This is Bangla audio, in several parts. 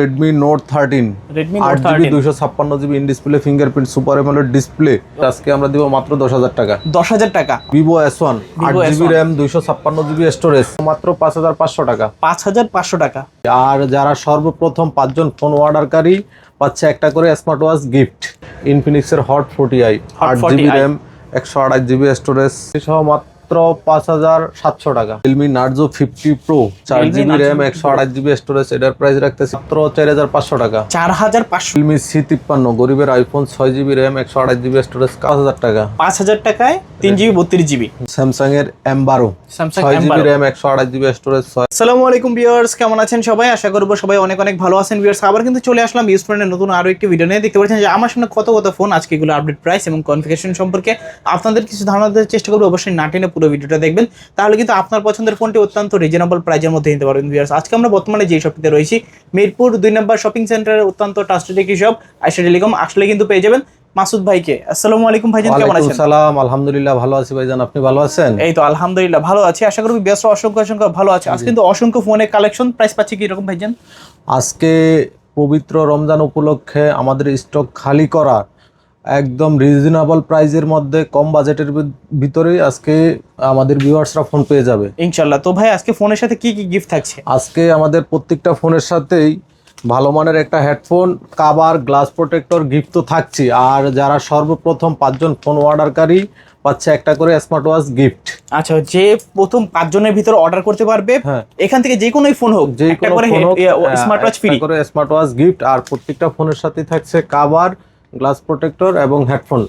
রেডমি নোট থার্টিন Redmi আট Note জিবি 13 দুইশো ছাপ্পান্ন GB in display fingerprint super AMOLED display আজকে আমরা দিব মাত্র দশ হাজার টাকা। দশ হাজার টাকা। ভিভো এস ওয়ান আট Vivo জিবি S1 র্যাম দুইশো ছাপ্পান্ন জিবি স্টোরেজ মাত্র পাঁচ হাজার পাঁচশো টাকা। পাঁচ হাজার পাঁচশো টাকা। আর যারা সর্বপ্রথম পাঁচজন ফোন অর্ডারকারী পাচ্ছে একটা করে স্মার্ট ওয়াচ গিফট ইনফিনিক্সের হট ফোর্টি আই Hot আট 40i জিবি র্যাম একশো আঠাশ জিবি স্টোরেজ সহ মাত্র পাঁচ হাজার সাতশো টাকা। রিয়েলমি নার্জো ফিফটি প্রো চার জিবি র্যাম একশো আঠাশ জিবি স্টোরেজ এটার প্রাইস রাখতেছে মাত্র চার হাজার পাঁচশো টাকা। চার হাজার পাঁচশো। রিয়েলমি সি তিপ্পান্ন গরিবের আইফোন ছয় জিবি র্যাম একশো আঠাশ জিবি স্টোরেজ পাঁচ হাজার টাকা। পাঁচ হাজার টাকায় তিন জিবি বত্রিশ জিবি স্যামসাং এর এম বারো স্যামসাং ছয় জিবি র্যাম একশো আঠাশ জিবি স্টোরেজ আসসালামু আলাইকুম ভিউয়ার্স কেমন আছেন সবাই? আশা করব সবাই অনেক অনেক ভালো আছেন ভিউয়ার্স আবার কিন্তু চলে আসলাম ইউজ ফোনের নতুন আরও একটি ভিডিও নিয়ে। দেখতে পাচ্ছেন যে আমার সামনে কত কত ফোন আজকে এগুলো আপডেট প্রাইস এবং কনফিগারেশন সম্পর্কে। আপনাদের কিছু ধারণা দেওয়ার চেষ্টা করব অবশ্যই না টেনে পুরো ভিডিওটা দেখবেন। তাহলে কিন্তু আপনার পছন্দের ফোনটি অত্যন্ত রিজনেবল প্রাইজের মধ্যে নিতে পারবেন ভিউয়ার্স আজকে আমরা বর্তমানে যে শপটিতে রয়েছি মিরপুর দুই নম্বর শপিং সেন্টারের অত্যন্ত ট্রাস্টেড একটি শপ আইসা টেলিকম আসলে কিন্তু পেয়ে যাবেন মাসুদ ভাইকে। আসসালামু আলাইকুম ভাইজান কেমন আছেন? সালাম আলহামদুলিল্লাহ ভালো আছি ভাইজান আপনি ভালো আছেন? এই তো আলহামদুলিল্লাহ ভালো আছি। আশা করি ব্যস্ত অসংখ্য অসংখ্য ভালো আছে। আজ কিন্তু অসংখ্য ফোনের কালেকশন প্রাইস পাচ্ছি কি রকম ভাইজান আজকে পবিত্র রমজান উপলক্ষে আমাদের স্টক খালি করা একদম রিজনেবল প্রাইজের মধ্যে কম বাজেটের ভিতরেই আজকে আমাদের ভিউয়ার্সরা ফোন পেয়ে যাবে। ইনশাল্লাহ। তো ভাই আজকে ফোনের সাথে কি কি গিফট থাকছে? আজকে আমাদের প্রত্যেকটা ফোনের সাথেই ভালো মানের একটা headphone cover glass protector gift তো থাকছে আর যারা সর্বপ্রথম পাঁচজন ফোন অর্ডারকারী পাচ্ছে একটা করে স্মার্ট ওয়াচ গিফট আচ্ছা যে প্রথম পাঁচজনের ভিতরে অর্ডার করতে পারবে হ্যাঁ। এখান থেকে যে কোনোই ফোন হোক যে কোনো ফোন হোক, স্মার্ট ওয়াচ ফ্রি করে স্মার্ট ওয়াচ গিফট আর প্রত্যেকটা ফোনের সাথে থাকছে কাভার গ্লাস প্রোটেক্টর এবং হেডফোন।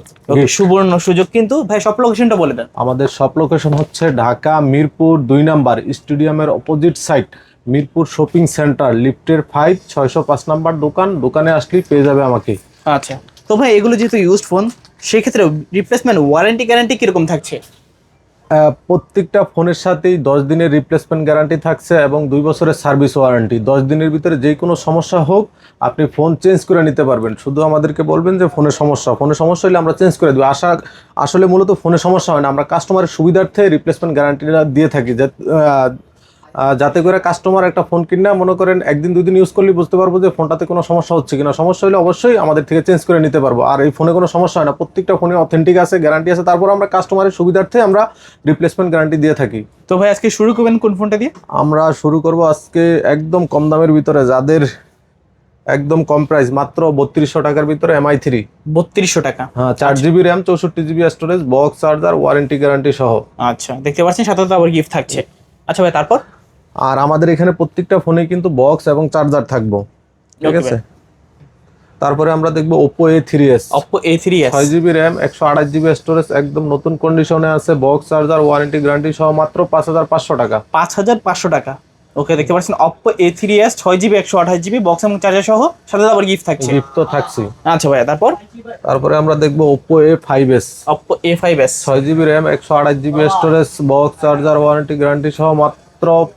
সুবর্ণ সুযোগ কিন্তু ভাই সব লোকেশনটা বলে দেন। আমাদের সব লোকেশন হচ্ছে ঢাকা মিরপুর দুই নাম্বার স্টেডিয়ামের opposite side Mirpur shopping centre লিফটের ফাইভ ছয়শো পাঁচ নাম্বার দোকান দোকানে আসলেই পেয়ে যাবে আমাকে। আচ্ছা। তো ভাই এগুলো যেহেতু ইউজড ফোন সেক্ষেত্রে রিপ্লেসমেন্ট ওয়ারেন্টি গ্যারান্টি কীরকম থাকছে? প্রত্যেকটা ফোনের সাথেই দশ দিনের রিপ্লেসমেন্ট গ্যারান্টি থাকছে এবং দুই বছরের সার্ভিস ওয়ারেন্টি দশ দিনের ভিতরে যে কোনো সমস্যা হোক, আপনি ফোন চেঞ্জ করে নিতে পারবেন। শুধু আমাদেরকে বলবেন যে ফোনের সমস্যা। ফোনের সমস্যা হলে আমরা চেঞ্জ করে দেবো। আশা, আসলে মূলত ফোনের সমস্যা হয় না। আমরা কাস্টমারের সুবিধার্থে রিপ্লেসমেন্ট গ্যারান্টিটা দিয়ে থাকি যে যাতে করে কাস্টমার একটা ফোন কিনা মনে করেন একদিন দুদিন ইউজ করলে বুঝতে পারব যে ফোনটাতে কোনো সমস্যা হচ্ছে কিনা। সমস্যা হলে অবশ্যই আমাদের থেকে চেঞ্জ করে নিতে পারব। আর এই ফোনে কোনো সমস্যা হয় না। প্রত্যেকটা ফোনে অথেন্টিক আছে গ্যারান্টি আছে। তারপর আমরা কাস্টমারের সুবিধার্থে আমরা রিপ্লেসমেন্ট গ্যারান্টি দিয়ে থাকি। তো ভাই আজকে শুরু করবেন কোন ফোনটা দিয়ে? আমরা শুরু করব আজকে একদম কম দামের ভিতরে যাদের একদম কম প্রাইস মাত্র বত্রিশশো টাকার ভিতরে এমআই থ্রি বত্রিশশো টাকা। হ্যাঁ চার জিবি র্যাম চৌষট্টি GB storage box charger warranty guarantee সহ। আচ্ছা দেখতে পাচ্ছেন সাথে আবার গিফট থাকছে। আচ্ছা ভাই তারপর? আর আমাদের এখানে প্রত্যেকটা ফোনে কিন্তু বক্স এবং চার্জার থাকব। ঠিক আছে? তারপরে আমরা দেখব Oppo A three S Oppo A three S ছয় জিবি র্যাম একশো আঠাশ জিবি স্টোরেজ একদম নতুন কন্ডিশনে আছে বক্স চার্জার ওয়ারেন্টি গ্যারান্টি সহ মাত্র পাঁচ হাজার পাঁচশো টাকা। পাঁচ হাজার পাঁচশো টাকা। ওকে দেখতে পাচ্ছেন অপো এ থ্রি এস ছয় জিবি একশো আঠাশ জিবি বক্স এবং চার্জার সহ সাথে আবার গিফট থাকছে। গিফট তো থাকছে আচ্ছা ভাইয়া তারপর? তারপরে আমরা দেখব Oppo A five S Oppo A five S ছয় জিবি র্যাম একশো আঠাশ GB storage box charger warranty guarantee সহ মাত্র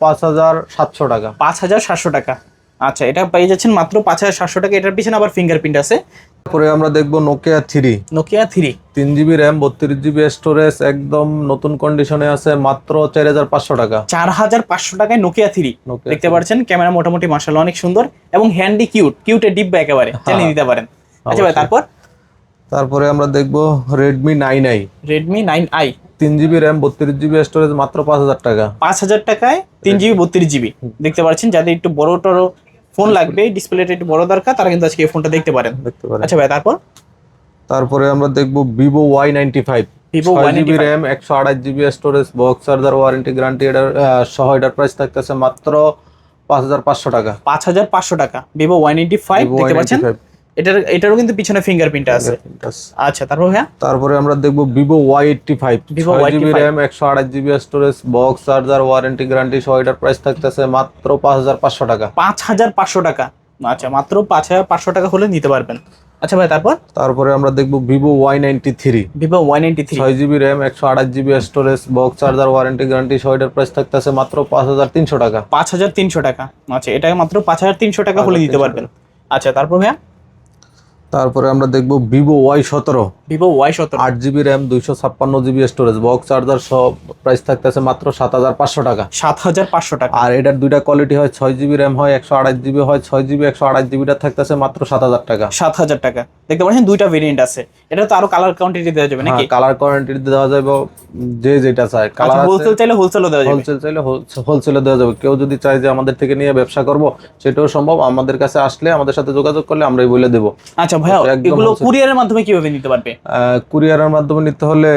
পাঁচ হাজার সাতশো টাকা। পাঁচ হাজার সাতশো টাকা। আচ্ছা এটা পেয়ে যাচ্ছেন মাত্র পাঁচ হাজার সাতশো টাকা। এটার পিছনে আবার ফিঙ্গারপ্রিন্ট আছে। তারপরে আমরা দেখব নোকিয়া থ্রি নোকিয়া থ্রি তিন জিবি র্যাম বত্রিশ জিবি স্টোরেজ একদম নতুন কন্ডিশনে আছে মাত্র চার হাজার পাঁচশো টাকা। চার হাজার পাঁচশো টাকায় নোকিয়া থ্রি দেখতে পাচ্ছেন ক্যামেরা মোটামুটি মার্শাল অনেক সুন্দর এবং হ্যান্ডি কিউট কিউটের ডিব্বা একেবারে চালিয়ে দিতে পারেন। আচ্ছা ভাই তারপর? তারপরে আমরা দেখব Redmi nine i Redmi nine i তিন জিবি র্যাম বত্রিশ জিবি স্টোরেজ মাত্র পাঁচ হাজার টাকা। পাঁচ হাজার টাকায় তিন জিবি বত্রিশ জিবি দেখতে পাচ্ছেন যাদের একটু বড় টড়ো ফোন লাগবে ডিসপ্লেটা একটু বড় দরকার তারা কিন্তু আজকে এই ফোনটা দেখতে পারেন। দেখতে পারেন। আচ্ছা ভাই তারপর? তারপরে আমরা দেখব Vivo Y ninety five Vivo ছয় জিবি র্যাম একশো আঠাশ GB storage box charger warranty guarantee এটার সহ এটার প্রাইস থাকতেছে মাত্র পাঁচ হাজার পাঁচশো টাকা। পাঁচ হাজার পাঁচশো টাকা। ভিভো ওয়ান এইটি ফাইভ দেখতে পাচ্ছেন? Y95 এটার এটারও কিন্তু পিছনে ফিঙ্গারপ্রিন্ট আছে। আচ্ছা তারপর ভাইয়া? তারপরে আমরা দেখব ভিভো ওয়াই এইটটি ফাইভ ছয় জিবি র্যাম একশো আঠাশ GB storage box charger warranty guarantee সহ এটার প্রাইস থাকতেছে মাত্র পাঁচ হাজার পাঁচশো টাকা। পাঁচ হাজার পাঁচশো টাকা। আচ্ছা মাত্র পাঁচ হাজার পাঁচশো টাকা হলে নিতে পারবেন। আচ্ছা ভাই তারপর? তারপরে আমরা দেখব Vivo Y ninety three Vivo one eighty three ছয় জিবি র্যাম একশো আঠাশ GB storage box charger warranty guarantee সহ এটার প্রাইস থাকতেছে মাত্র পাঁচ হাজার তিনশো টাকা। পাঁচ হাজার তিনশো টাকা। আচ্ছা এটা মাত্র পাঁচ হাজার তিনশো টাকা হলে নিতে পারবেন। আচ্ছা তারপর ভাইয়া? তারপরে আমরা দেখব ভিভো ওয়াই সতেরো। ভিভো ওয়াই সতেরো। আট জিবি র্যাম দুইশো ছাপ্পান্ন জিবি স্টোরেজ বক্স চার্জার সব প্রাইস থাকতেছে মাত্র সাত হাজার পাঁচশো টাকা। সাত হাজার পাঁচশো টাকা। আর এটার দুইটা কোয়ালিটি হয় ছয় জিবি র্যাম হয় একশো আড়াই জিবি হয় ছয় জিবি একশো আড়াই জিবিটা থাকতেছে মাত্র সাত হাজার টাকা। সাত হাজার টাকা। দেখতে পাচ্ছেন দুইটা ভেরিয়েন্ট আছে। এটা তো আরও কালার কোয়ান্টিটি দেওয়া যাবে নাকি? কালার কোয়ারেন্টি দেওয়া যাবে যে যেটা চায়। কালার হোলসেল চাইলে হোলসেলও দেওয়া যাবে। হোলসেল চাইলে হোলসেলে দেওয়া যাবে। কেউ যদি চায় যে আমাদের থেকে নিয়ে ব্যবসা করব সেটাও সম্ভব। আমাদের কাছে আসলে আমাদের সাথে যোগাযোগ করলে আমরাই বলে দেবো। আচ্ছা ভাইয়া এগুলো কুরিয়ারের মাধ্যমে কীভাবে নিতে পারবে? কুরিয়ারের মাধ্যমে নিতে হলে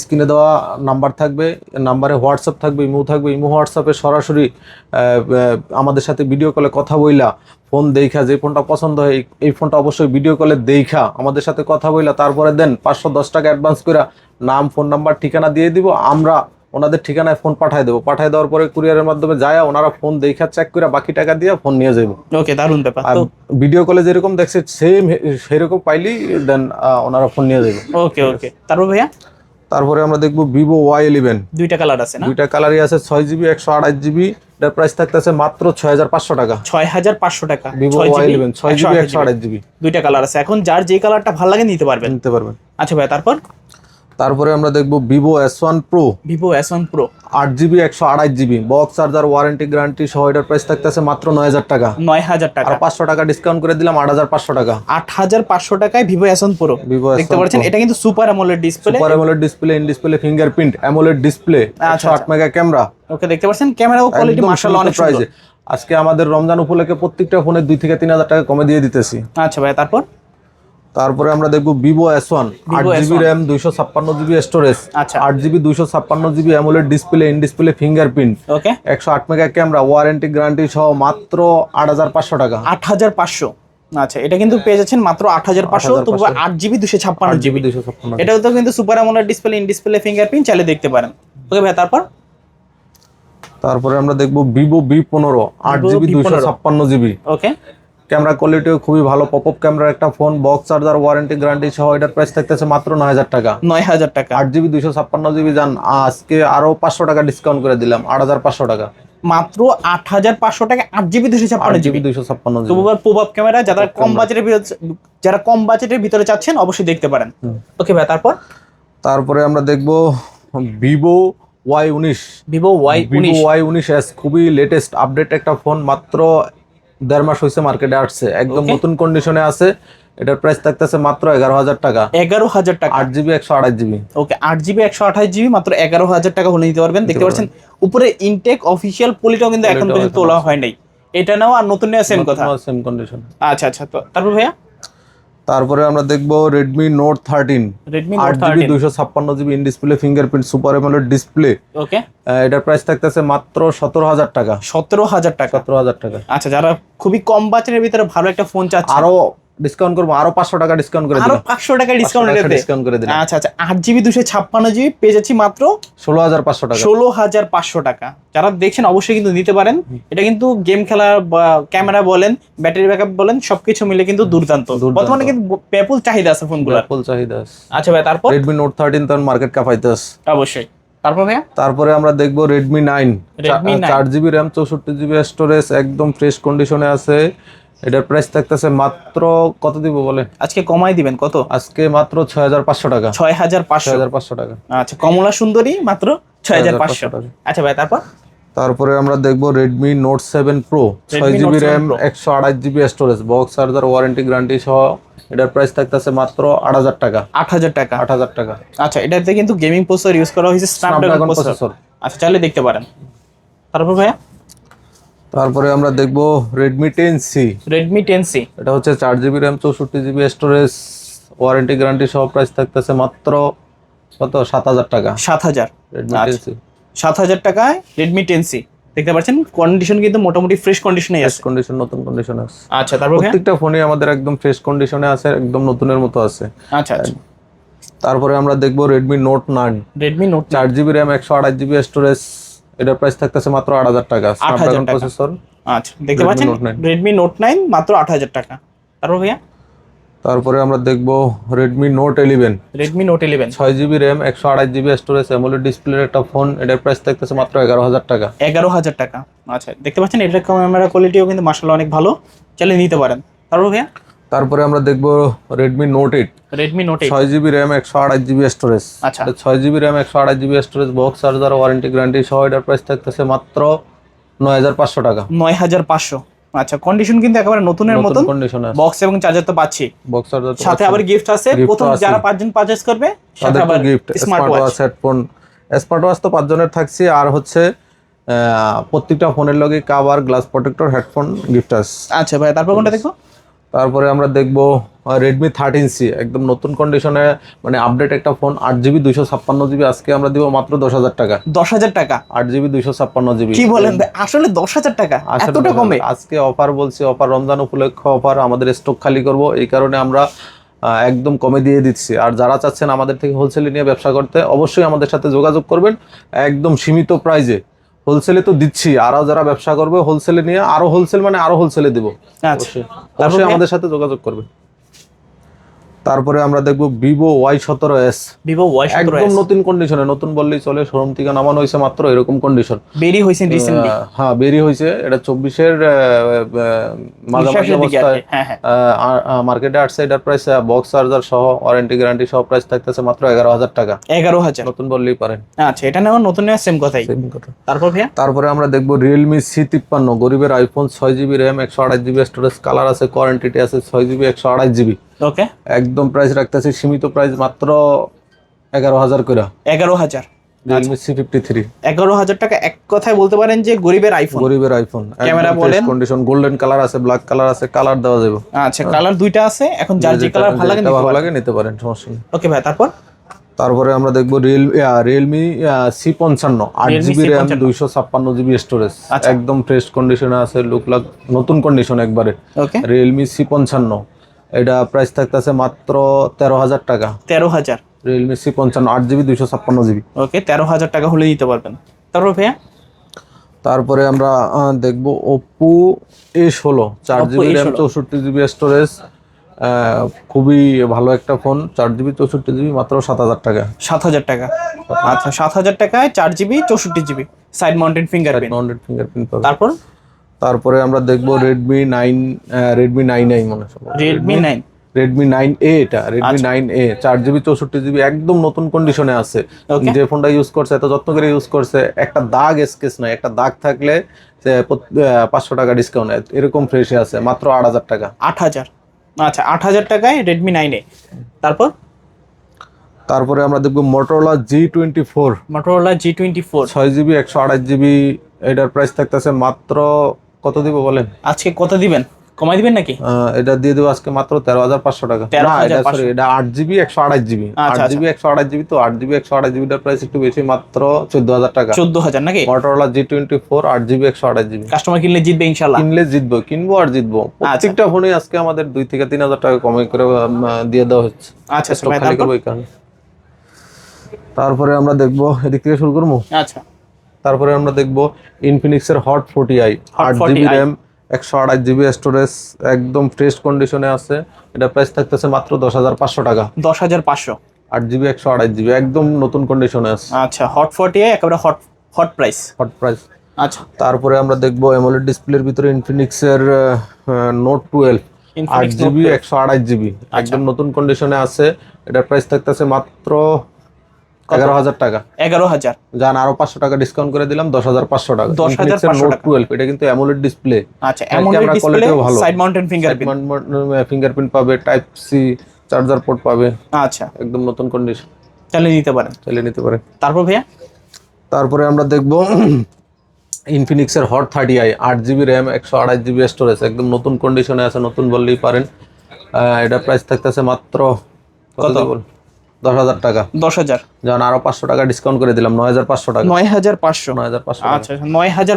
স্ক্রিনে দেওয়া নাম্বার থাকবে, নাম্বারে হোয়াটসঅ্যাপ থাকবে, ইমো থাকবে, ইমো হোয়াটসঅ্যাপে সরাসরি আমাদের সাথে ভিডিও কলে কথা বইলা, ফোন দেখা যে ফোনটা পছন্দ হয়, এই- এই ফোনটা অবশ্যই ভিডিও কলে দেখা আমাদের সাথে কথা বইলা তারপরে দেন পাঁচশো দশ টাকা অ্যাডভান্স করে নাম ফোন নাম্বার ঠিকানা দিয়ে দিব, আমরা ওনাদের ঠিকানায় ফোন পাঠায় দেবো। পাঠায় দেওয়ার পরে কুরিয়ারের মাধ্যমে যায় ওনারা ফোন দেখা চেক করে বাকি টাকা দিয়ে ফোন নিয়ে যাব ওকে দারুণ ব্যাপার। ভিডিও কলে যেরকম দেখছে সেম সেরকম পাইলেই দেন ওনারা ফোন নিয়ে যাবে ওকে ওকে তারপর ভাইয়া? তারপরে আমরা দেখব ভিভো ওয়াই ইলেভেন দুইটা কালার আছে দুইটা কালারই আছে ছয় জিবি একশো আঠাশ জিবি এটার প্রাইস থাকতেছে মাত্র ছয় হাজার পাঁচশো টাকা। ছয় হাজার পাঁচশো টাকা। ভিভো ওয়াই ইলেভেন ছয় জিবি একশো আঠাশ জিবি দুইটা কালার আছে। এখন যার যে কালারটা ভালো লাগে নিতে পারবেন। নিতে পারবেন। আচ্ছা ভাইয়া তারপর? তারপরে আমরা দেখব Vivo S one Pro Vivo S one Pro আট জিবি একশো আড়াই GB box charger warranty guarantee সহ এটার প্রাইস থাকতেছে মাত্র নয় হাজার টাকা। নয় হাজার টাকা। আর পাঁচশো টাকা ডিসকাউন্ট করে দিলাম আট হাজার পাঁচশো টাকা। আট হাজার পাঁচশো টাকায় Vivo S one Pro Vivo দেখতে পাচ্ছেন এটা কিন্তু super AMOLED display super AMOLED display in display fingerprint AMOLED display একশো আট মেগা ক্যামেরা ওকে দেখতে পাচ্ছেন ক্যামেরা কোয়ালিটি মার্শাল্লাহ অনেক প্রাইসে সুন্দর আজকে আমাদের রমজান উপলক্ষে প্রত্যেকটা ফোনে দুই থেকে তিন হাজার টাকা কমে দিয়ে দিতেছি। আচ্ছা ভাই তারপর? তারপরে আমরা দেখব ভিভো এস ওয়ান আট জিবি র্যাম দুইশো ছাপ্পান্ন জিবি স্টোরেজ আচ্ছা। আট জিবি দুইশো ছাপ্পান্ন GB AMOLED display in display fingerprint okay একশো আট মেগা ক্যামেরা ওয়ারেন্টি গ্যারান্টি সহ মাত্র আট হাজার পাঁচশো টাকা। আট হাজার পাঁচশো। আচ্ছা এটা কিন্তু পেয়ে যাচ্ছেন মাত্র আট হাজার পাঁচশো তবু আট জিবি দুশো ছাপ্পান্ন জিবি দুইশো ছাপ্পান্ন এটাও তো কিন্তু super AMOLED display in display fingerprint চালিয়ে দেখতে পারেন। ওকে ভাই তারপর? তারপরে আমরা দেখব ভিভো বি পনেরো আট জিবি দুইশো ছাপ্পান্ন জিবি ওকে ক্যামেরা কোয়ালিটিও খুবই ভালো। পপ আপ ক্যামেরার একটা phone box charger warranty guarantee সহ এটার প্রাইস থাকতেছে মাত্র নয় হাজার টাকা। নয় হাজার টাকা। আট জিবি দুইশো ছাপ্পান্ন জিবি যান। আজকে আরও পাঁচশো টাকা ডিসকাউন্ট করে দিলাম আট হাজার পাঁচশো টাকা। মাত্র আট হাজার পাঁচশো টাকা আট জিবি দুশো ছাপ্পান্ন জিবি দুইশো ছাপ্পান্ন প্রভাব ক্যামেরা যারা কম বাজেটের যারা কম বাজেটের ভিতরে চাচ্ছেন অবশ্যই দেখতে পারেন। ওকে ভাই তারপর? তারপরে আমরা দেখব ভিভো ওয়াই উনিশ। ভিভো ওয়াই ভিভো ওয়াই উনিশ এস খুবই লেটেস্ট আপডেট একটা ফোন মাত্র দেড় মাস হয়েছে মার্কেটে আসছে। একদম নতুন কন্ডিশনে আছে। এটার প্রাইস থাকতেছে মাত্র এগারো হাজার টাকা। এগারো হাজার টাকা। আট জিবি একশো আঠাশ জিবি ওকে আট জিবি একশো আঠাশ জিবি মাত্র এগারো হাজার টাকা হলে নিতে পারবেন। দেখতে পাচ্ছেন উপরে ইনটেক অফিসিয়াল পলিটাও কিন্তু এখন পর্যন্ত তোলা হয় নাই। এটা নাও আর নতুন নেওয়া সেম কথা। সেম কন্ডিশন আচ্ছা আচ্ছা তো তারপর ভাইয়া? তারপরে আমরা দেখব রেডমি নোট থার্টিন আট জিবি দুইশো ছাপ্পান্ন GB in display fingerprint super AMOLED display okay এটার প্রাইস থাকতেছে মাত্র সতেরো হাজার টাকা। সতেরো হাজার টাকা। সতেরো হাজার টাকা। আচ্ছা যারা খুবই কম বাজেটের ভিতরে ভালো একটা ফোন চাচ্ছে। আরও ডিসকাউন্ট করব আরও পাঁচশো টাকা ডিসকাউন্ট করে আরও পাঁচশো টাকা ডিসকাউন্ট ডিসকাউন্ট করে দিলাম। আচ্ছা আচ্ছা আট জিবি দুশো ছাপ্পান্ন জিবি পেয়ে যাচ্ছি মাত্র ষোলো হাজার পাঁচশো টাকা। ষোলো হাজার পাঁচশো টাকা। যারা দেখছেন অবশ্যই কিন্তু নিতে পারেন। এটা কিন্তু গেম খেলার ক্যামেরা বলেন ব্যাটারি ব্যাকআপ বলেন সবকিছু মিলে কিন্তু দুর্দান্ত। বর্তমানে কিন্তু ব্যাপক চাহিদা আছে ফোনগুলোর ফুল চাহিদা আচ্ছা ভাই তারপর? রেডমি নোট থার্টিন তখন মার্কেট কাপাইতেস অবশ্যই। তারপর ভাইয়া? তারপরে আমরা দেখব রেডমি নাইন Redmi 9 চার জিবি র্যাম চৌষট্টি জিবি স্টোরেজ একদম ফ্রেশ কন্ডিশনে আছে। এটার প্রাইস থাকতেছে মাত্র কত দিব বলে আজকে কমাই দিবেন কত? আজকে মাত্র ছয় হাজার পাঁচশো টাকা। ছয় হাজার পাঁচশো। হাজার পাঁচশো টাকা। আচ্ছা কমলা সুন্দরী মাত্র ছয় হাজার পাঁচশো 6,500 টাকা। আচ্ছা ভাই তারপর? তারপরে আমরা দেখব রেডমি নোট সেভেন প্রো ছয় Redmi GB Note 7 RAM Pro। একশো আঠাশ GB storage box charger warranty guarantee সহ এটার প্রাইস থাকতেছে মাত্র আট হাজার টাকা। আট হাজার টাকা। আট হাজার টাকা। আচ্ছা এটাতে কিন্তু গেমিং প্রসেসর ইউজ করা হয়েছে স্ন্যাপড্রাগন প্রসেসর আচ্ছা চাইলে দেখতে পারেন। তারপর ভাইয়া? তারপরে আমরা দেখব Redmi ten C Redmi ten C এটা হচ্ছে চার জিবি র্যাম চৌষট্টি জিবি স্টোরেজ ওয়ারেন্টি গ্যারান্টি সহ প্রাইস থাকতেছে মাত্র কত? সাত হাজার টাকা। সাত হাজার। রেডমি টেন আচ্ছা। সি সাত হাজার টাকায় রেডমি টেন সি দেখতে পাচ্ছেন কন্ডিশন কিন্তু মোটামুটি ফ্রেশ কন্ডিশনে আছে। কন্ডিশন নতুন কন্ডিশন আছে। আচ্ছা তারপর প্রত্যেকটা ফোনই আমাদের একদম ফ্রেশ কন্ডিশনে আছে একদম নতুনের মতো আছে। আচ্ছা আচ্ছা। তারপরে আমরা দেখব Redmi Note nine Redmi Note চার জিবি র্যাম একশো আঠাশ জিবি স্টোরেজ এটার প্রাইস থাকতেছে মাত্র আট হাজার টাকা স্ন্যাপড্রাগন টাকা। প্রসেসর আচ্ছা দেখতে Redmi পাচ্ছেন? Note 9 রেডমি নোট নাইন মাত্র আট হাজার টাকা। তারপর ভাইয়া? তারপরে আমরা দেখব Redmi Note eleven Redmi Note eleven ছয় জিবি র্যাম একশো আঠাশ জিবি স্টোরেজ অ্যামোলেড ডিসপ্লের একটা ফোন এটার প্রাইস থাকতেছে মাত্র এগারো হাজার টাকা। এগারো হাজার টাকা। আচ্ছা দেখতে পাচ্ছেন এটার ক্যামেরা কোয়ালিটিও কিন্তু মার্শাল অনেক ভালো। চাইলে নিতে পারেন। তারপর ভাইয়া? তারপরে আমরা দেখব Redmi Note eight Redmi Note ছয় জিবি র্যাম একশো আঠাশ জিবি স্টোরেজ আচ্ছা। ছয় জিবি র্যাম একশো আঠাশ GB storage box charger warranty guarantee সহ এটার প্রাইস থাকতেছে মাত্র নয় হাজার পাঁচশো টাকা। নয় হাজার পাঁচশো। আচ্ছা কন্ডিশন কিন্তু একেবারে নতুনের মতন। বক্স এবং চার্জার তো পাচ্ছি। বক্স চার্জার সাথে আবার গিফট আছে। প্রথম। যারা পাঁচজন পারচেজ করবে সাথে আবার gift smart watch headphone smart watch তো পাঁচজনের থাকছে। আর হচ্ছে প্রত্যেকটা ফোনের লগে cover glass protector headphone gift আছে। আচ্ছা ভাই তারপর কোনটা দেখো তারপরে আমরা দেখব রেডমি থার্টিন সি একদম নতুন কন্ডিশনে মানে আপডেট একটা ফোন আট জিবি দুইশো ছাপ্পান্ন জিবি আজকে আমরা দিব মাত্র দশ হাজার টাকা। দশ হাজার টাকা? আট জিবি দুইশো ছাপ্পান্ন জিবি কি বলেন আসলে দশ হাজার টাকা? এতটা কমে? আজকে অফার বলছি অফার রমজান উপলক্ষে অফার আমাদের স্টক খালি করব। এই কারণে আমরা একদম কমে দিয়ে দিচ্ছি। আর যারা চাচ্ছেন আমাদের থেকে হোলসেলে নিয়ে ব্যবসা করতে অবশ্যই আমাদের সাথে যোগাযোগ করবেন। একদম সীমিত প্রাইজে হোলসেলে তো দিচ্ছি আরও যারা ব্যবসা করবে হোলসেলে নিয়ে আরও হোলসেল মানে আরও হোলসেলে দিব। আচ্ছা। অবশ্যই। অবশ্যই আমাদের সাথে যোগাযোগ করবে তারপরে আমরা দেখব ভিভো ওয়াই সতেরো এস ভিভো ওয়াই একদম নতুন কন্ডিশনে নতুন বললেই চলে শোরুম থেকে নামানো হয়েছে মাত্র এরকম কন্ডিশন বেরি হয়েছেন রিসেন্টলি হ্যাঁ বেরি হয়েছে এটা চব্বিশের মাঝামাঝি অবস্থায়। মার্কেটে আসছে এটার প্রাইস বক্স চার্জার সহ ওয়ারেন্টি গ্যারান্টি সহ প্রাইস থাকতেছে মাত্র এগারো হাজার টাকা। এগারো হাজার। নতুন বললেই পারেন। আচ্ছা এটা নেওয়া নতুন নেওয়া সেম কথাই। তারপর ভাইয়া? তারপরে আমরা দেখব রিয়েলমি সি তিপ্পান্ন গরিবের আইফোন ছয় জিবি র্যাম একশো আঠাশ জিবি স্টোরেজ কালার আছে কোয়ারেন্টিটি আছে ছয় জিবি একশো আঠাশ জিবি ওকে একদম প্রাইস রাখতেছে সীমিত প্রাইস মাত্র এগারো হাজার করে এগারো হাজার। রিয়েলমি সি ফিফটি থ্রি এগারো হাজার টাকা এক কথায় বলতে পারেন যে গরিবের আইফোন গরিবের আইফোন ক্যামেরা বলেন। কন্ডিশন গোল্ডেন কালার আছে ব্ল্যাক কালার আছে কালার দেওয়া যাবে। আচ্ছা কালার দুইটা আছে এখন যার যে কালার ভালো লাগে ভালো লাগে নিতে পারেন সমস্যা নেই। ওকে ভাই তারপর? তারপরে আমরা দেখব রিয়েল রিয়েলমি সি পঞ্চান্ন আট জিবি র্যাম দুইশো ছাপ্পান্ন জিবি স্টোরেজ আচ্ছা। একদম ফ্রেশ কন্ডিশনে আছে লুক লাগ নতুন কন্ডিশন একবারে। ওকে রিয়েলমি সি পঞ্চান্ন এটা প্রাইস থাকতেছে মাত্র তেরো হাজার টাকা। তেরো হাজার। রিয়েলমি সি পঞ্চান্ন আট জিবি দুইশো ছাপ্পান্ন জিবি ওকে তেরো হাজার টাকা হলে নিতে পারবেন। তারপর ভাইয়া? তারপরে আমরা দেখব ওপো এ ষোলো চার Oppo জিবি র্যাম A16 চৌষট্টি জিবি স্টোরেজ খুবই ভালো একটা ফোন চার জিবি চৌষট্টি জিবি মাত্র সাত হাজার টাকা। সাত হাজার টাকা। আচ্ছা সাত হাজার টাকায় চার জিবি চৌষট্টি GB side mounted fingerprint hundred fingerprint তারপর? তারপরে আমরা দেখব Redmi nine Redmi nine I মনে হয় Redmi nine Redmi nine A এটা রেডমি নাইন এ চার জিবি চৌষট্টি জিবি একদম নতুন কন্ডিশনে আছে। যে ফোনটা ইউজ করছে এত যত্ন করে ইউজ করছে একটা দাগ স্কেচ নাই একটা দাগ থাকলে সে পাঁচশো টাকা ডিসকাউন্ট এরকম ফ্রেশে আছে মাত্র আট হাজার টাকা। আট হাজার। আচ্ছা আট হাজার টাকায় রেডমি নাইনে তারপর? তারপরে আমরা দেখব Motorola G twenty four Motorola G twenty four ছয় জিবি একশো আঠাশ জিবি এটার প্রাইস থাকতেছে মাত্র কত দিব বলেন? আজকে কত দিবেন? কমাই দিবেন নাকি? এটা দিয়ে দেবো আজকে মাত্র তেরো হাজার পাঁচশো টাকা। না এটা সরি এটা আট জিবি একশো আঠাশ জিবি। আট আচ্ছা, জিবি একশো আঠাশ জিবি তো আট জিবি একশো আঠাশ জিবিটার প্রাইস একটু বেশি মাত্র চোদ্দ হাজার টাকা। চোদ্দ হাজার নাকি? মোটরোলা জি টোয়েন্টি ফোর আট জিবি একশো আঠাশ জিবি। কাস্টমার কিনলে জিতবে ইনশাল্লাহ কিনলে জিতবো কিনবো আর জিতবো। প্রত্যেকটা ফোনে আজকে আমাদের দুই থেকে তিন হাজার টাকা কমে করে দিয়ে দেওয়া হচ্ছে। আচ্ছা স্টক ভাই, খালি করব এই কারণে। তারপরে আমরা দেখব এদিক থেকে শুরু করব? আচ্ছা। তারপরে আমরা দেখব ইনফিনিক্সের হট ফোর্টি আই আট জিবি র্যাম একশো আঠাশ জিবি স্টোরেজ একদম ফ্রেশ কন্ডিশনে আছে। এটা প্রাইস থাকতেছে মাত্র দশ হাজার পাঁচশো টাকা। দশ হাজার পাঁচশো। আট জিবি একশো আঠাশ জিবি একদম নতুন কন্ডিশনে আছে। আচ্ছা হট ফর্টি একেবারে Hot hot price hot price আচ্ছা। তারপরে আমরা দেখব এমোলেড ডিসপ্লের ভিতরে ইনফিনিক্সের নোট টুয়েলভ আট জিবি একশো আঠাশ জিবি একদম নতুন কন্ডিশনে আছে। এটার প্রাইস থাকতেছে মাত্র এগারো হাজার টাকা। এগারো হাজার। যান আরও পাঁচশো টাকা ডিসকাউন্ট করে দিলাম দশ হাজার পাঁচশো টাকা। 10,500 নোট টুয়েলভ এটা কিন্তু অ্যামোলেড ডিসপ্লে আচ্ছা ডিসপ্লে ভালো। সাইড মাউন্টেন ফিঙ্গারপ্রিন্ট ফিঙ্গারপ্রিন্ট পাবে টাইপ সি চার্জার পোর্ট পাবে। আচ্ছা। একদম নতুন কন্ডিশন নিতে পারেন। চালিয়ে নিতে পারে তারপর ভাইয়া? তারপরে আমরা দেখব ইনফিনিক্সের হট থার্টি আই আট জিবি র্যাম একশো আড়াই জিবি স্টোরেজ একদম নতুন কন্ডিশনে আছে নতুন বললেই পারেন। এটা প্রাইস থাকতেছে মাত্র কত? বল? দশ হাজার টাকা। দশ হাজার। যেমন আরও পাঁচশো টাকা ডিসকাউন্ট করে দিলাম নয় হাজার পাঁচশো টাকা। নয় হাজার পাঁচশো। নয় হাজার পাঁচশো আচ্ছা নয় হাজার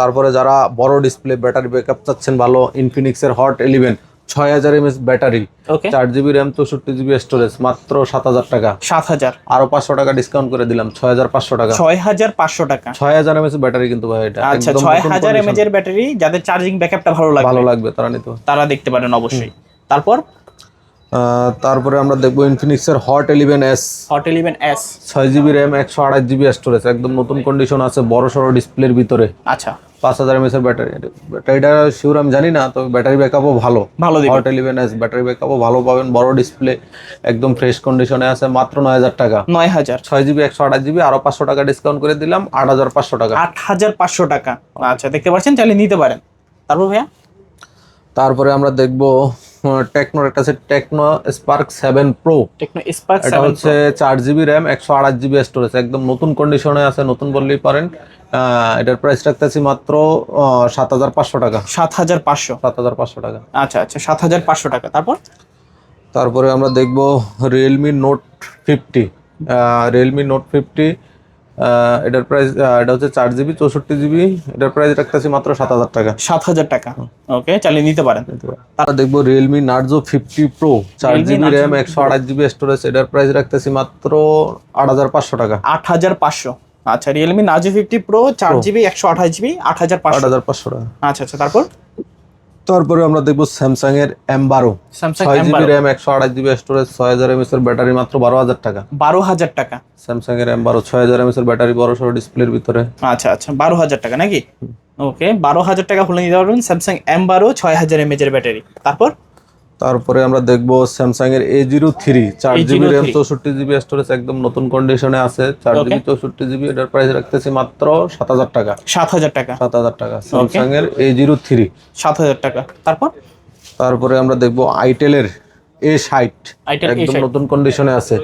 তারপরে যারা বড় ডিসপ্লে ব্যাটারি ব্যাকআপ চাচ্ছেন ভালো ইনফিনিক্সের হট ইলেভেন ছয় হাজার এমএস ব্যাটারি চার জিবি র্যাম চৌষট্টি জিবি স্টোরেজ মাত্র সাত হাজার টাকা। সাত হাজার। আরও পাঁচশো টাকা ডিসকাউন্ট করে দিলাম ছয় হাজার পাঁচশো টাকা। ছয় হাজার পাঁচশো টাকা। ছয় হাজার এমএস ব্যাটারি কিন্তু ভাই এটা আচ্ছা ছয় হাজার। এর ব্যাটারি যাদের চার্জিং ব্যাকআপটা ভালো ভালো লাগবে তারা নিতে তারা দেখতে পারেন অবশ্যই। তারপর তারপরে আমরা দেখব ইনফিনিক্সের Hot eleven S Hot eleven S ছয় জিবি র্যাম একশো আঠাশ জিবি স্টোরেজ একদম নতুন কন্ডিশন আছে বড় সড়ো ডিসপ্লের ভিতরে। আচ্ছা। পাঁচ হাজার এমএস এর ব্যাটারি ব্যাটারিটা শিওর আমি জানি না তবে ব্যাটারি ব্যাকআপও ভালো। ভালো হট ইলেভেন এস ব্যাটারি ব্যাকআপও ভালো পাবেন বড় ডিসপ্লে একদম ফ্রেশ কন্ডিশনে আছে মাত্র নয় হাজার টাকা। নয় হাজার। ছয় জিবি একশো আঠাশ জিবি আরও পাঁচশো টাকা ডিসকাউন্ট করে দিলাম আট হাজার পাঁচশো টাকা। আট হাজার পাঁচশো টাকা। আচ্ছা দেখতে পাচ্ছেন? চাইলে নিতে পারেন। তারপর ভাইয়া? তারপরে আমরা দেখব টেকনোর একটা আছে Tecno Spark seven Pro Tecno Spark এটা হচ্ছে চার জিবি র্যাম একশো আঠাশ জিবি স্টোরেজ একদম নতুন কন্ডিশনে আছে নতুন বললেই পারেন। এটার প্রাইস রাখতেছি মাত্র সাত হাজার পাঁচশো টাকা। সাত হাজার পাঁচশো। সাত হাজার পাঁচশো টাকা। আচ্ছা আচ্ছা সাত হাজার পাঁচশো টাকা। তারপর? তারপরে আমরা দেখব Realme Note fifty Realme Note fifty এটার প্রাইস এটা হচ্ছে চার জিবি চৌষট্টি জিবি এটার প্রাইস রাখতেছি মাত্র সাত হাজার টাকা। সাত হাজার টাকা। ওকে চালিয়ে নিতে পারেন। তারপর দেখব রিয়েলমি নার্জো ফিফটি প্রো চার জিবি র্যাম একশো আঠাশ জিবি স্টোরেজ এটার প্রাইস রাখতেছি মাত্র আট হাজার পাঁচশো টাকা। আট হাজার পাঁচশো। আচ্ছা রিয়েলমি নার্জো ফিফটি প্রো চার জিবি একশো আঠাশ জিবি আট হাজার আট হাজার পাঁচশো টাকা। আচ্ছা আচ্ছা তারপর? তারপরে আমরা দেখব স্যামসাং এর এম বারো ছয় জিবি র্যাম একশো আঠাশ জিবি স্টোরেজ ছয় হাজার এমএস এর ব্যাটারি মাত্র বারো হাজার টাকা। বারো হাজার টাকা। স্যামসাং এর এম বারো ছয় হাজার এমএস এর ব্যাটারি বড় সড়ো ডিসপ্লের ভিতরে। আচ্ছা আচ্ছা বারো হাজার টাকা নাকি? ওকে বারো হাজার টাকা হলে নিতে পারবেন স্যামসাং এম বারো ছয় হাজার এমএচ এর ব্যাটারি তারপর? তারপরে আমরা দেখব স্যামসাং এর এ জিরো থ্রি চার জিবি A03 র্যাম চৌষট্টি জিবি স্টোরেজ একদম নতুন কন্ডিশনে আছে। চার. জিবি চৌষট্টি জিবি এটার প্রাইস রাখতেছি মাত্র সাত হাজার টাকা। সাত হাজার টাকা। সাত হাজার টাকা। স্যামসাং এর এ জিরো থ্রি সাত হাজার টাকা। তারপর? তারপরে আমরা দেখব আইটেলের এ ষাট একদম নতুন কন্ডিশনে আছে।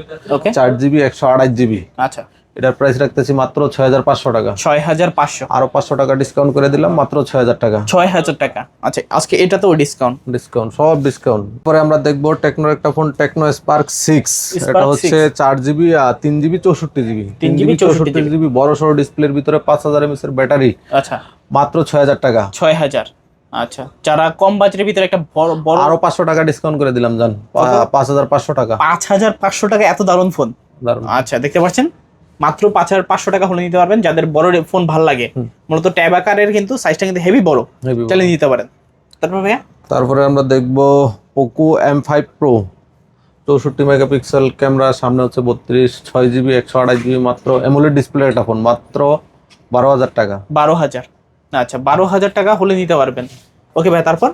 চার জিবি একশো আঠাশ জিবি আচ্ছা। এটার প্রাইস রাখতেছি মাত্র ছয় হাজার পাঁচশো টাকা। ছয় হাজার পাঁচশো। আরও পাঁচশো টাকা ডিসকাউন্ট করে দিলাম মাত্র ছয় হাজার টাকা। ছয় হাজার টাকা। আচ্ছা আজকে এটা তো ডিসকাউন্ট ডিসকাউন্ট সব ডিসকাউন্ট পরে আমরা দেখব টেকনোর একটা ফোন টেকনো স্পার্ক সিক্স এটা হচ্ছে চার জিবি আর তিন জিবি চৌষট্টি জিবি তিন জিবি চৌষট্টি জিবি বড় সড়ো ডিসপ্লের ভিতরে পাঁচ হাজার এমএস এর ব্যাটারি আচ্ছা। মাত্র ছয় হাজার টাকা। ছয় হাজার। আচ্ছা। যারা কম বাজেটের ভিতরে একটা বড় বড় আরও পাঁচশো টাকা ডিসকাউন্ট করে দিলাম জান। পাঁচ হাজার পাঁচশো টাকা। পাঁচ হাজার পাঁচশো টাকা এত দারুণ ফোন দারুণ আচ্ছা দেখতে পাচ্ছেন? মাত্র পাঁচ হাজার পাঁচশো টাকা হলে নিতে পারবেন। যাদের বড় ফোন ভালো লাগে মূলত ট্যাব আকারের কিন্তু সাইজটা কিন্তু হেভি বড়। চালিয়ে নিতে পারেন। তারপর ভাইয়া? তারপরে আমরা দেখব পোকো এম ফাইভ প্রো চৌষট্টি মেগাপিক্সেল ক্যামেরা সামনে হচ্ছে বত্রিশ ছয় জিবি একশো আঠাশ জিবি মাত্র। এমোলেড ডিসপ্লে একটা ফোন মাত্র বারো হাজার টাকা। বারো হাজার। আচ্ছা বারো হাজার টাকা হলে নিতে পারবেন। ওকে ভাই তারপর?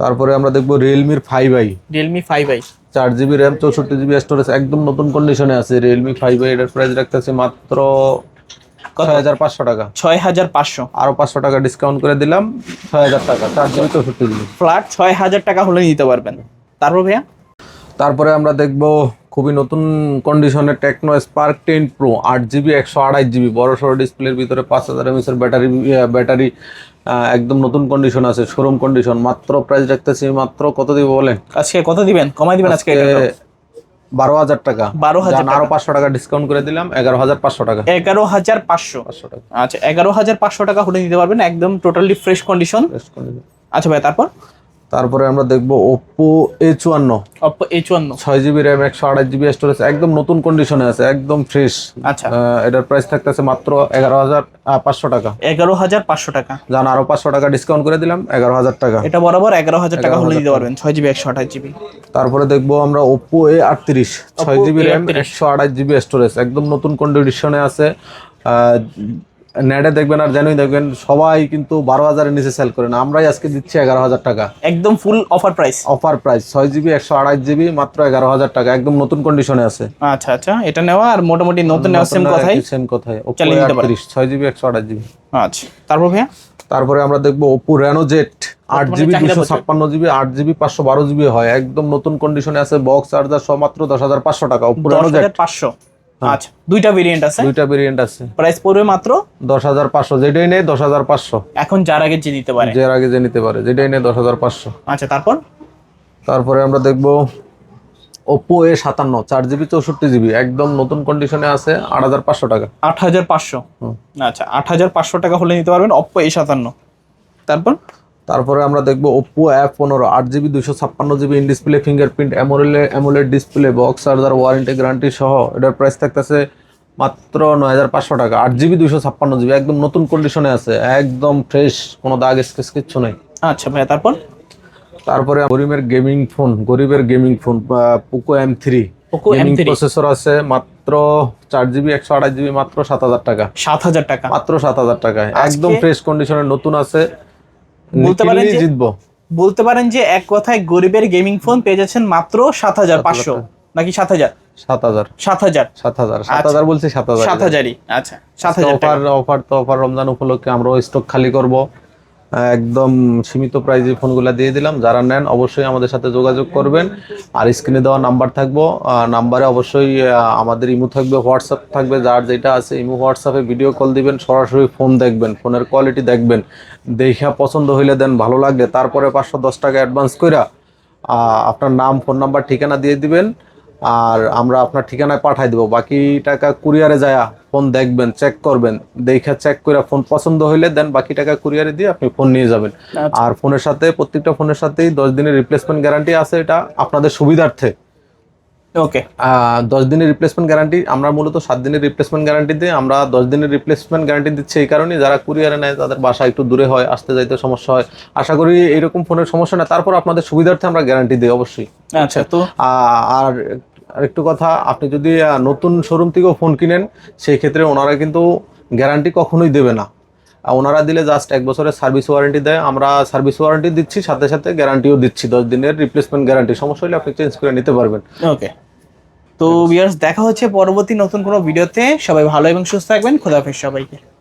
তারপরে আমরা দেখব রিয়েলমির five I Realme five I চার জিবি র্যাম চৌষট্টি জিবি স্টোরেজ একদম নতুন কন্ডিশনে আছে রিয়েলমি ফাইভ আই এটার প্রাইস রাখতেছে মাত্র ছয় হাজার পাঁচশো টাকা। ছয় হাজার পাঁচশো। আরও পাঁচশো টাকা ডিসকাউন্ট করে দিলাম ছয় হাজার টাকা চার জিবি চৌষট্টি জিবি ফ্ল্যাট ছয় হাজার টাকা হলে নিতে পারবেন। তারপর ভাইয়া? তারপরে আমরা দেখব খুবই নতুন কন্ডিশনের টেকনো স্পার্ক টেন প্রো আট জিবি একশো আড়াই জিবি বড় সড়ো ডিসপ্লের ভিতরে পাঁচ হাজার এমএস এর ব্যাটারি ব্যাটারি একদম নতুন কন্ডিশন আছে শোরুম কন্ডিশন মাত্র প্রাইস রাখতেছি মাত্র কত দিব বলেন? আজকে কত দিবেন? কমাই দিবেন আজকে বারো হাজার টাকা। বারো হাজার আরও পাঁচশো টাকা ডিসকাউন্ট করে দিলাম এগারো হাজার পাঁচশো টাকা। এগারো হাজার পাঁচশো। পাঁচশো টাকা। আচ্ছা এগারো হাজার পাঁচশো টাকা হলে নিতে পারবেন একদম টোটালি ফ্রেশ কন্ডিশন। আচ্ছা ভাই তারপর? তারপরে আমরা দেখব ওপ্পো এ চুয়ান্ন অপ্পো এ চুয়ান্ন ছয় জিবি র্যাম একশো আঠাশ জিবি স্টোরেজ একদম নতুন কন্ডিশনে আছে একদম ফ্রেশ আচ্ছা। এটার প্রাইস থাকতেছে মাত্র এগারো হাজার পাঁচশো টাকা। এগারো হাজার পাঁচশো টাকা। জান আরও পাঁচশো টাকা ডিসকাউন্ট করে দিলাম এগারো হাজার টাকা। এটা বরাবর এগারো হাজার টাকা হলে দিতে পারবেন ছয় জিবি একশো আঠাশ জিবি তারপরে দেখব আমরা ওপ্পো এ আটত্রিশ ছয় জিবি র্যাম একশো আঠাশ জিবি স্টোরেজ একদম নতুন কন্ডিশনে আছে। নেটে দেখবেন আর জানুই দেখবেন সবাই কিন্তু বারো হাজারের নিচে সেল করে না। আমরাই আজকে দিচ্ছি এগারো হাজার টাকা। একদম full offer price offer price ছয় জিবি একশো আঠাশ জিবি মাত্র এগারো হাজার টাকা। একদম নতুন কন্ডিশনে আছে। আচ্ছা আচ্ছা এটা নেওয়া আর মোটামুটি নতুন নেওয়া সেম কথাই। সেম কথাই। ওপ্পো চালিয়ে নিতে পারেন। আটত্রিশ ছয় জিবি একশো আঠাশ জিবি আচ্ছা তারপর ভাইয়া? তারপরে আমরা দেখব ওপো রেনো জেট আট জিবি চাহিদা দুশো ছাপ্পান্ন জিবি আট জিবি পাঁচশো বারো জিবি হয়। একদম নতুন কন্ডিশনে আছে বক্স চার্জার সব মাত্র দশ হাজার পাঁচশো টাকা। ওপো দশ রেনো জেট হাজার পাঁচশো। আচ্ছা দুইটা ভেরিয়েন্ট আছে। দুইটা ভেরিয়েন্ট আছে। প্রাইস পড়বে মাত্র? দশ হাজার পাঁচশো যেটাই নেই দশ হাজার পাঁচশো। এখন যার আগে যে নিতে পারে। যে এর আগে যে নিতে পারে যেটাই নেই দশ হাজার পাঁচশো। আচ্ছা তারপর? তারপরে আমরা দেখব ওপো এ সাতান্ন চার জিবি চৌষট্টি জিবি একদম নতুন কন্ডিশনে আছে আট হাজার পাঁচশো টাকা। আট হাজার পাঁচশো। আচ্ছা আট হাজার পাঁচশো টাকা হলে নিতে পারবেন অপ্পো এ সাতান্ন। তারপর? তারপরে আমরা দেখব ওপো অ্যাপ পনেরো আট জিবি দুশো ছাপ্পান্ন GB in display fingerprint AMOLED AMOLED display box charger warranty guarantee সহ এটার প্রাইস থাকতেছে মাত্র নয় হাজার পাঁচশো টাকা। আট জিবি দুশো ছাপ্পান্ন জিবি একদম নতুন কন্ডিশনে আছে একদম ফ্রেশ কোনো দাগ স্কেচ কিচ্ছু নেই। আচ্ছা ভাইয়া তারপর? তারপরে গরিবের গেমিং ফোন গরিবের gaming phone Poco M three Poco gaming processor আছে মাত্র চার জিবি একশো আঠাশ জিবি মাত্র সাত হাজার টাকা। সাত হাজার টাকা। মাত্র সাত হাজার টাকায়। একদম ফ্রেশ কন্ডিশনে নতুন আছে। বলতে পারেন যে- জিতবো। বলতে পারেন যে এক কথায় গরিবের গেমিং ফোন পেয়ে যাচ্ছেন মাত্র সাত হাজার পাঁচশো। নাকি সাত হাজার? সাত হাজার। সাত হাজার। সাত হাজার। সাত আচ্ছা। হাজার বলছি সাত হাজার। সাত হাজারই। আচ্ছা। সাত হাজার অফার অফার তো অফার রমজান উপলক্ষে আমরাও স্টক খালি করব। একদম সীমিত প্রাইজে ফোনগুলো দিয়ে দিলাম। যারা নেন, অবশ্যই আমাদের সাথে যোগাযোগ করবেন। আর স্ক্রিনে দেওয়া নাম্বার থাকব। নাম্বারে অবশ্যই আমাদের ইমো থাকবে, হোয়াটসঅ্যাপ থাকবে, যার যেটা আছে ইমো হোয়াটসঅ্যাপে ভিডিও কল দিবেন, সরাসরি ফোন দেখবেন, ফোনের কোয়ালিটি দেখবেন। দেখা পছন্দ হইলে দেন, ভালো লাগলে। তারপরে পাঁচশো দশ টাকা অ্যাডভান্স কইরা আপনার নাম, ফোন নাম্বার, ঠিকানা দিয়ে দিবেন। আর আমরা আপনার ঠিকানায় পাঠাই দেবো। বাকি টাকা কুরিয়ারে যায় ফোন দেখবেন চেক করবেন দেখে চেক করে ফোন পছন্দ হইলে দেন বাকি টাকা কুরিয়ারে দিয়ে আপনি ফোন নিয়ে যাবেন। আচ্ছা। আর ফোনের সাথে প্রত্যেকটা ফোনের সাথেই দশ দিনের রিপ্লেসমেন্ট গ্যারান্টি আছে এটা আপনাদের সুবিধার্থে। ওকে দশ দিনের রিপ্লেসমেন্ট গ্যারান্টি আমরা মূলত সাত দিনের রিপ্লেসমেন্ট গ্যারান্টি দিই আমরা দশ দিনের রিপ্লেসমেন্ট গ্যারান্টি দিচ্ছি এই কারণে যারা কুরিয়ারে নেয় তাদের বাসা একটু দূরে হয় আসতে যাইতে সমস্যা হয়। আশা করি এরকম ফোনের সমস্যা না তারপর আপনাদের সুবিধার্থে আমরা গ্যারান্টি দিই অবশ্যই। আচ্ছা তো? আ- আর আরেকটু কথা আপনি যদি নতুন শোরুম থেকেও ফোন কিনেন সেই ক্ষেত্রে ওনারা কিন্তু গ্যারান্টি কখনোই দেবে না। আর ওনারা দিলে জাস্ট এক বছরের সার্ভিস ওয়ারেন্টি দেয় আমরা সার্ভিস ওয়ারেন্টি দিচ্ছি সাথে সাথে গ্যারান্টিও দিচ্ছি। দশ দিনের রিপ্লেসমেন্ট গ্যারান্টি সমস্যা হলে আপনি চেঞ্জ করে নিতে পারবেন। ওকে তো ভিউয়ার্স দেখা হচ্ছে পরবর্তী নতুন কোনো ভিডিওতে সবাই ভালো এবং সুস্থ থাকবেন। খোদাফেজ সবাইকে।